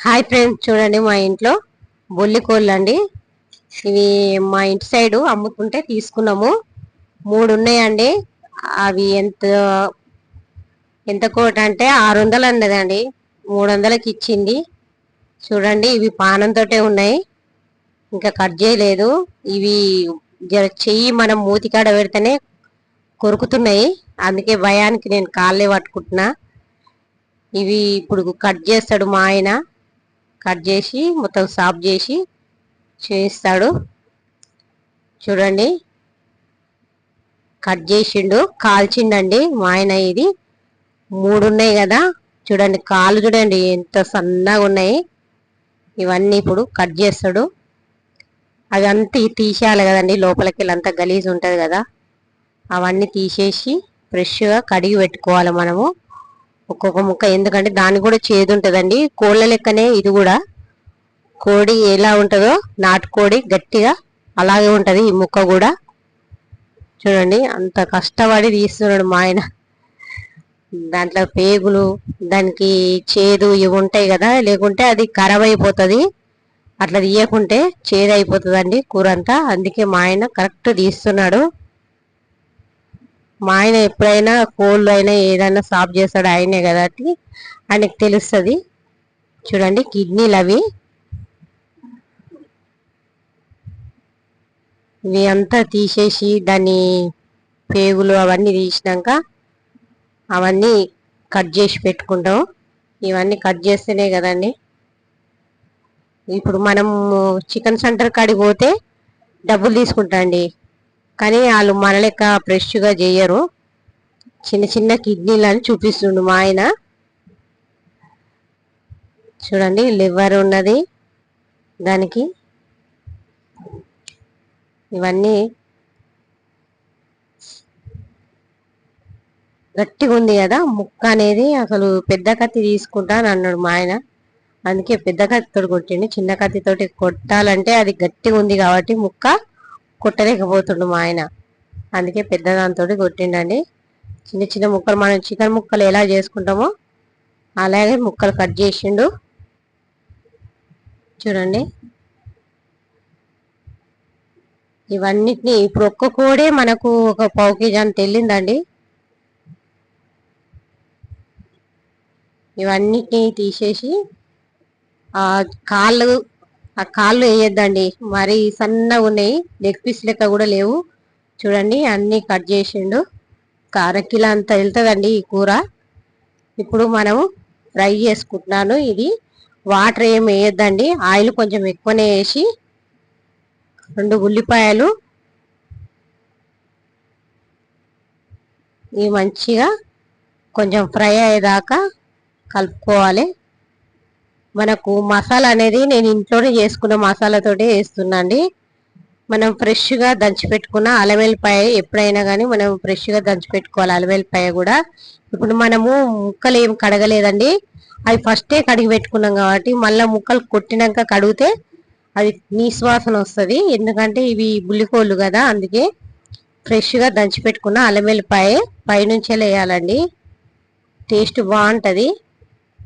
Hi friends చూడండి మా ఇంట్లో బొల్లి కోళ్ళు అండి ఇవి మా ఇంటి సైడు అమ్ముకుంటే తీసుకున్నాము. మూడు ఉన్నాయండి అవి ఎంత ఎంత కోట అంటే ఆరు వందలు అన్నదండి. మూడు వందలకి ఇచ్చింది. చూడండి ఇవి పానంతో ఉన్నాయి. ఇంకా కట్ చేయలేదు. ఇవి జర చెయ్యి మనం మూతికాడ పెడితేనే కొరుకుతున్నాయి. అందుకే భయానికి నేను కాళ్ళే పట్టుకుంటున్నా. ఇవి ఇప్పుడు కట్ చేస్తాడు మా ఆయన. కట్ చేసి మొత్తం సాఫ్ చేసి చేయిస్తాడు. చూడండి. కట్ చేసిండు కాల్చిండండి. మా ఆయన ఇది మూడు ఉన్నాయి కదా. చూడండి కాలు చూడండి ఎంత సన్నగా ఉన్నాయి. ఇవన్నీ ఇప్పుడు కట్ చేస్తాడు. అవి అంతా తీసేయాలి కదండి. లోపలికి వెళ్ళంతా గలీజ్ ఉంటుంది కదా. అవన్నీ తీసేసి ఫ్రెష్గా కడిగి పెట్టుకోవాలి మనము. ఒక్కొక్క ముక్క. ఎందుకంటే దానికి కూడా చేదు ఉంటుందండి. కోళ్ళ లెక్కనే ఇది కూడా. కోడి ఎలా ఉంటుందో నాటుకోడి గట్టిగా అలాగే ఉంటుంది ఈ ముక్క కూడా. చూడండి అంత కష్టపడి తీస్తున్నాడు మా ఆయన. దాంట్లో పేగులు దానికి చేదు ఇవి ఉంటాయి కదా. లేకుంటే అది ఖరాబ్ అయిపోతుంది. అట్లా తీయకుంటే చేదు అయిపోతుందండి కూర అంతా. అందుకే మా ఆయన కరెక్ట్ తీస్తున్నాడు. మా ఆయన ఎప్పుడైనా కోళ్ళు అయినా ఏదైనా సాఫ్ చేస్తాడు ఆయనే కదా ఆయనకు తెలుస్తుంది. చూడండి కిడ్నీలు అవి. ఇవి అంతా తీసేసి దాన్ని పేగులు అవన్నీ తీసినాక అవన్నీ కట్ చేసి పెట్టుకుంటాం. ఇవన్నీ కట్ చేస్తేనే కదండి. ఇప్పుడు మనం చికెన్ సెంటర్ కాడికి పోతే డబ్బులు తీసుకుంటాండి. కానీ వాళ్ళు మన లెక్క ఫ్రెష్గా చేయరు. చిన్న చిన్న కిడ్నీలని చూపిస్తుండు మా ఆయన. చూడండి లివర్ ఉన్నది దానికి. ఇవన్నీ గట్టిగా ఉంది కదా ముక్క అనేది అసలు పెద్ద కత్తి తీసుకుంటా అని అన్నాడు మా ఆయన. అందుకే పెద్ద కత్తితో కొట్టిండు. చిన్న కత్తితోటి కొట్టాలంటే అది గట్టిగా ఉంది కాబట్టి ముక్క కొట్టలేకపోతుండు మా ఆయన. అందుకే పెద్ద దాంతో కొట్టిండండి. చిన్న చిన్న ముక్కలు మనం చికెన్ ముక్కలు ఎలా చేసుకుంటామో అలాగే ముక్కలు కట్ చేసిండు. చూడండి. ఇవన్నిటిని ఇప్పుడు ఒక్క కోడే మనకు ఒక పావు కేజీ అంత వెళ్ళిందండి ఇవన్నిటిని తీసేసి ఆ కాళ్ళు ఆ కాళ్ళు వేయొద్దండి. మరి సన్నగా ఉన్నాయి. లెగ్ పీస్ లెక్క కూడా లేవు. చూడండి అన్ని కట్ చేసిండు. కారకిల అంత వెళ్తుందండి ఈ కూర. ఇప్పుడు మనము ఫ్రై చేసుకుంటున్నాను. ఇది వాటర్ ఏం వేయొద్దండి. ఆయిల్ కొంచెం ఎక్కువనే వేసి రెండు ఉల్లిపాయలు ఇవి మంచిగా కొంచెం ఫ్రై అయ్యేదాకా కలుపుకోవాలి. మనకు మసాలా అనేది నేను ఇంట్లోనే చేసుకున్న మసాలాతోటే వేస్తున్నాండి మనం ఫ్రెష్గా దంచి పెట్టుకున్న అలవెల్లిపాయ ఎప్పుడైనా కానీ మనం ఫ్రెష్గా దంచి పెట్టుకోవాలి అలవెల్లిపాయ కూడా. ఇప్పుడు మనము ముక్కలు ఏం కడగలేదండి. అవి ఫస్టే కడిగి పెట్టుకున్నాం కాబట్టి మళ్ళీ ముక్కలు కొట్టినాక కడిగితే అది నీశ్వాసన వస్తుంది. ఎందుకంటే ఇవి బుల్లికోళ్ళు కదా అందుకే ఫ్రెష్గా దంచి పెట్టుకున్న అల్లం పైనుంచే వేయాలండి టేస్ట్ బాగుంటుంది.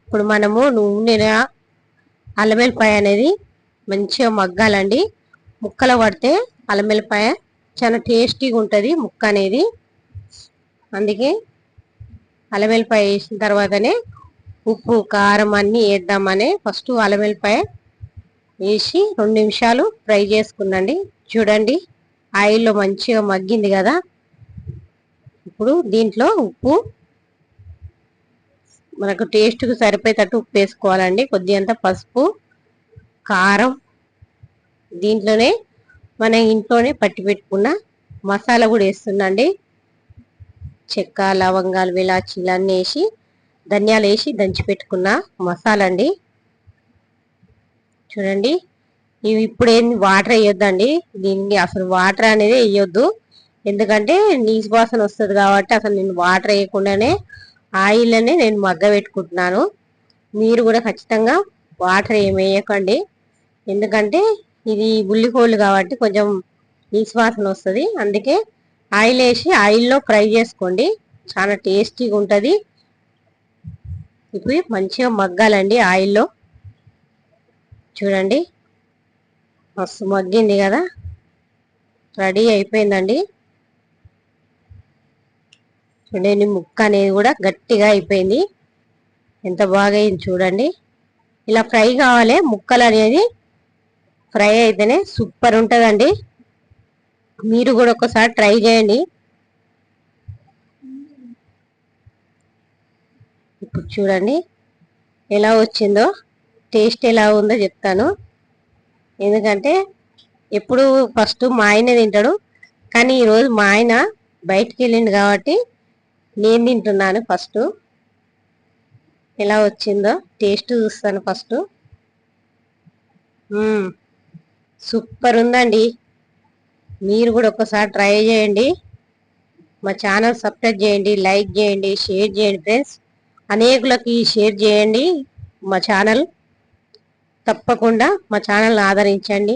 ఇప్పుడు మనము నూనె అల్లమెల్లిపాయ అనేది మంచిగా మగ్గాలండి. ముక్కలు పడితే అల్లమెల్లిపాయ చాలా టేస్టీగా ఉంటుంది ముక్క అనేది. అందుకే అల్లమెల్లిపాయ వేసిన తర్వాతనే ఉప్పు కారం అన్నీ వేద్దామని ఫస్ట్ అల్లం వెల్లిపాయ వేసి రెండు నిమిషాలు ఫ్రై చేసుకుందండి. చూడండి ఆయిల్లో మంచిగా మగ్గింది కదా. ఇప్పుడు దీంట్లో ఉప్పు మనకు టేస్ట్కి సరిపోయేటట్టు ఉప్పు వేసుకోవాలండి. కొద్దిగంత పసుపు కారం దీంట్లోనే మన ఇంట్లోనే పట్టి పెట్టుకున్న మసాలా కూడా వేస్తుందండి చెక్క లవంగాలు విలాచీలు అన్నీ వేసి ధనియాలు వేసి దంచి పెట్టుకున్న మసాలా అండి. చూడండి ఇవి ఇప్పుడు ఏంది వాటర్ వేయొద్దండి. దీనికి అసలు వాటర్ అనేది వేయొద్దు. ఎందుకంటే నీసు వాసన వస్తుంది కాబట్టి అసలు నేను వాటర్ వేయకుండానే ఆయిల్ అనే నేను మగ్గ పెట్టుకుంటున్నాను. మీరు కూడా ఖచ్చితంగా వాటర్ ఏమి వేయకండి. ఎందుకంటే ఇది ఉల్లికోళ్ళు కాబట్టి కొంచెం నిశ్వాసన వస్తుంది. అందుకే ఆయిల్ వేసి ఆయిల్లో ఫ్రై చేసుకోండి. చాలా టేస్టీగా ఉంటుంది. ఇప్పుడు మంచిగా మగ్గాలండి ఆయిల్లో. చూడండి. మస్తు మగ్గింది కదా. రెడీ అయిపోయిందండి. చూడండి ముక్క అనేది కూడా గట్టిగా అయిపోయింది. ఎంత బాగా అయింది చూడండి. ఇలా ఫ్రై కావాలి ముక్కలు అనేది ఫ్రై అయితేనే సూపర్ ఉంటుందండి. మీరు కూడా ఒకసారి ట్రై చేయండి. ఇప్పుడు చూడండి ఎలా వచ్చిందో టేస్ట్ ఎలా ఉందో చెప్తాను. ఎందుకంటే ఎప్పుడు ఫస్ట్ మా ఆయన తింటాడు. కానీ ఈరోజు మా ఆయన బయటికి వెళ్ళిండు కాబట్టి నేను తింటున్నాను ఫస్ట్. ఎలా వచ్చిందో టేస్ట్ చూస్తాను ఫస్ట్. సూపర్ ఉందండి. మీరు కూడా ఒకసారి ట్రై చేయండి. మా ఛానల్ సబ్స్క్రైబ్ చేయండి లైక్ చేయండి షేర్ చేయండి ఫ్రెండ్స్. అనేకులకి షేర్ చేయండి మా ఛానల్. తప్పకుండా మా ఛానల్ ఆదరించండి.